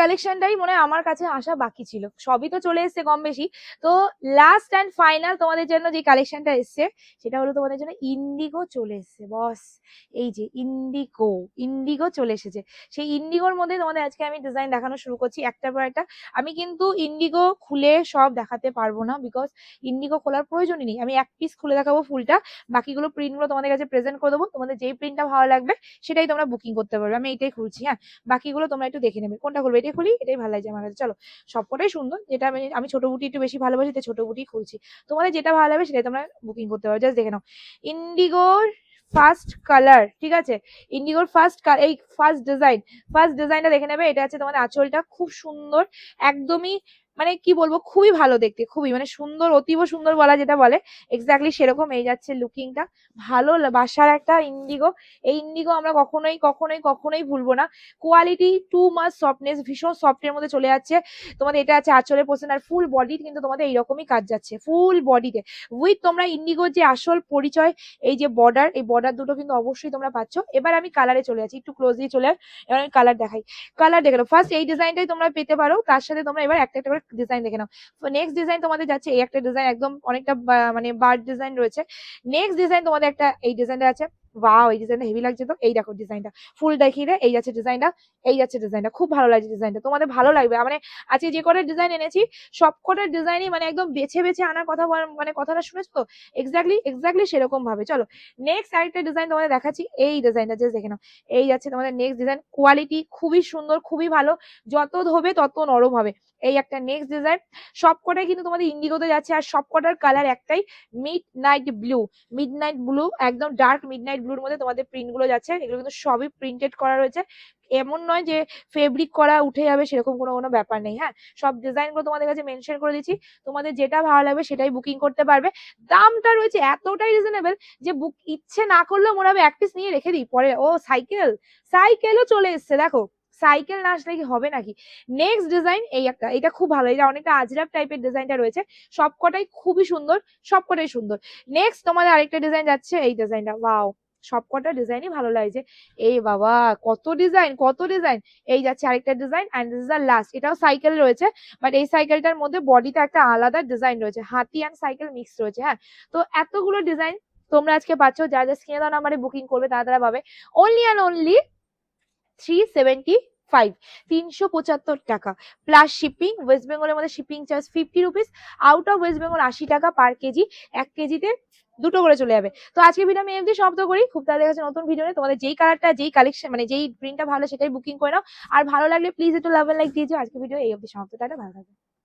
কালেকশনটাই মনে হয় আমার কাছে আসা বাকি ছিল। সবই তো চলে এসেছে কম বেশি। তো লাস্ট অ্যান্ড ফাইনাল তোমাদের জন্য যে কালেকশনটা এসছে, সেটা হলো তোমাদের জন্য ইন্ডিগো চলে এসেছে। বস, এই যে ইন্ডিগো ইন্ডিগো চলে এসেছে। সেই ইন্ডিগোর মধ্যে তোমাদের আজকে আমি ডিজাইন দেখানো শুরু করছি একটার পর একটা। আমি কিন্তু ইন্ডিগো খুলে সব দেখাতে পারব না বিকজ ইন্ডিগো খোলার প্রয়োজনই নেই। আমি এক পিস খুলে দেখাবো ফুলটা, বাকিগুলো প্রিন্টগুলো তোমাদের কাছে প্রেজেন্ট করে দেবো। তোমাদের যেই প্রিন্টটা ভালো লাগবে, সেটাই তোমরা বুকিং করতে পারবে। আমি এটাই খুলছি হ্যাঁ। বাকিগুলো তোমরা একটু দেখে নেবে। কোনটা খুলবে? এটাই খুলি, এটাই ভালো লাগছে আমার কাছে। চলো, সবকটাই সুন্দর। যেটা আমি আমি ছোট বুটি একটু বেশি ভালোবাসি, তাই ছোট বুটি খুলছি। তোমাদের যেটা ভালো লাগবে সেটাই তোমরা বুকিং করতে পারো। জাস্ট দেখে নাও। ইন্ডিগোর ফার্স্ট কালার ঠিক আছে? ইন্ডিগোর ফার্স্ট এই ফার্স্ট ডিজাইন ফার্স্ট ডিজাইনটা দেখে নেবে। এটা আছে তোমাদের আঁচলটা। খুব সুন্দর, একদমই মানে কি বলব, খুবই ভালো দেখতে, খুবই মানে সুন্দর, অতীব সুন্দর বলা যেটা বলে এক্স্যাক্টলি সেরকম এই যাচ্ছে লুকিংটা ভালো বাসার একটা ইন্ডিগো এই ইন্ডিগো আমরা কখনোই কখনোই কখনোই ভুলবো না। কোয়ালিটি টু মাস সফটনেস ভীষণ সফটের মধ্যে চলে যাচ্ছে। তোমাদের এটা আছে আঁচলের পোর্শন আর ফুল বডি কিন্তু তোমাদের এইরকমই কাজ যাচ্ছে ফুল বডিতে উইথ তোমরা ইন্ডিগোর যে আসল পরিচয়, এই যে বর্ডার এই বর্ডার দুটো কিন্তু অবশ্যই তোমরা পাচ্ছ। এবার আমি কালারে চলে যাচ্ছি, একটু ক্লোজলি চলে। এবার আমি কালার দেখাই। কালার দেখে ফার্স্ট এই ডিজাইনটাই তোমরা পেতে পারো, তার সাথে তোমরা এবার একটা একটা করে ডিজাইন দেখে নাও। নেক্সট ডিজাইন তোমাদের যাচ্ছে, এই একটা ডিজাইন একদম অনেকটা মানে বার্ড ডিজাইন রয়েছে। নেক্সট ডিজাইন তোমাদের একটা, এই ডিজাইনটা আছে। ওয়াও এই ডিজাইনটা হেভি লাগছে তো? এই দেখো ডিজাইনটা ফুল দেখিয়ে দে, এই যাচ্ছে ডিজাইনটা এই যাচ্ছে ডিজাইনটা খুব ভালো লাগছে ডিজাইনটা তোমাদের ভালো লাগবে। মানে আজকে যে কটা ডিজাইন এনেছি, সব কটার ডিজাইনই মানে একদম বেছে বেছে আনার কথা মানে কথাটা শুনেছো তো? এক্স্যাক্টলি এক্স্যাক্টলি সেরকম ভাবে। চলো নেক্সট আরেকটা ডিজাইন তোমাদের দেখাচ্ছি। এই ডিজাইনটা জাস্ট দেখে নাও। এই যাচ্ছে তোমাদের নেক্সট ডিজাইন কোয়ালিটি খুবই সুন্দর, খুবই ভালো। যত ধোবে তত নরম হবে। এই একটা নেক্সট ডিজাইন সবকটাই কিন্তু তোমাদের ইন্ডিগোতে যাচ্ছে। আর সবকটার কালার একটাই midnight blue midnight blue একদম ডার্ক মিড নাইট ব্লুর মধ্যে তোমাদের প্রিন্টগুলো যাচ্ছে, এগুলো কিন্তু সবই প্রিন্টেড করা রয়েছে। এমন নয় যে ফেব্রিক করা উঠে যাবে সেরকম কোনো কোনো ব্যাপার নেই হ্যাঁ? সব ডিজাইনগুলো তোমাদের কাছে মেনশন করে দিচ্ছি, তোমাদের যেটা ভালো লাগবে সেটাই বুকিং করতে পারবে। দামটা রয়েছে এতটাই রিজনেবল যে বুক ইচ্ছে না করলেও মনে হবে এক পিস নিয়ে রেখে দিই, পরে, ও সাইকেল সাইকেলও চলে এসছে, দেখো সাইকেল না আসলে কি হবে নাকি? নেক্সট ডিজাইন এই একটা, এটা খুব ভালো, এটা অনেকটা আজরাব টাইপের ডিজাইনটা রয়েছে, সবকটাই খুবই সুন্দর, সবকটাই সুন্দর। নেক্সট তোমাদের আরেকটা ডিজাইন যাচ্ছে, এই ডিজাইনটা ওয়াও সবকটা ডিজাইনই ভালো লাগছে এই বাবা, কত ডিজাইন কত ডিজাইন এই যাচ্ছে আরেকটা design and this is our last এটাও সাইকেল রয়েছে বাট এই সাইকেলটার মধ্যে বডিতে একটা আলাদা ডিজাইন রয়েছে, হাতি অ্যান্ড সাইকেল মিক্স রয়েছে হ্যাঁ? তো এতগুলো ডিজাইন তোমরা আজকে পাচ্ছ যা যা স্ক্রিনে দাও নাম্বারে বুকিং করবে, তারা তারা পাবে। Only and only three seventy five তিনশো পঁচাত্তর টাকা। প্লাস শিপিং ওয়েস্ট বেঙ্গলের মধ্যে shipping charge fifty rupees out of West Bengal আশি টাকা পার কেজি এক কেজিতে দুটো করে চলে যাবে। তো আজকে ভিডিও আমি এমনি শব্দ করি। খুব তাড়াতাড়ি কাছে নতুন ভিডিও তোমাদের যেই কালারটা যেই কালেকশন মানে যেই প্রিন্টটা ভালো সেটাই বুকিং করে নাও। আর ভালো লাগলে প্লিজ একটু লাভ লাইক দিয়ে আজকে ভিডিও এই অবধি সমাপ্ত। ভালো থাকবে।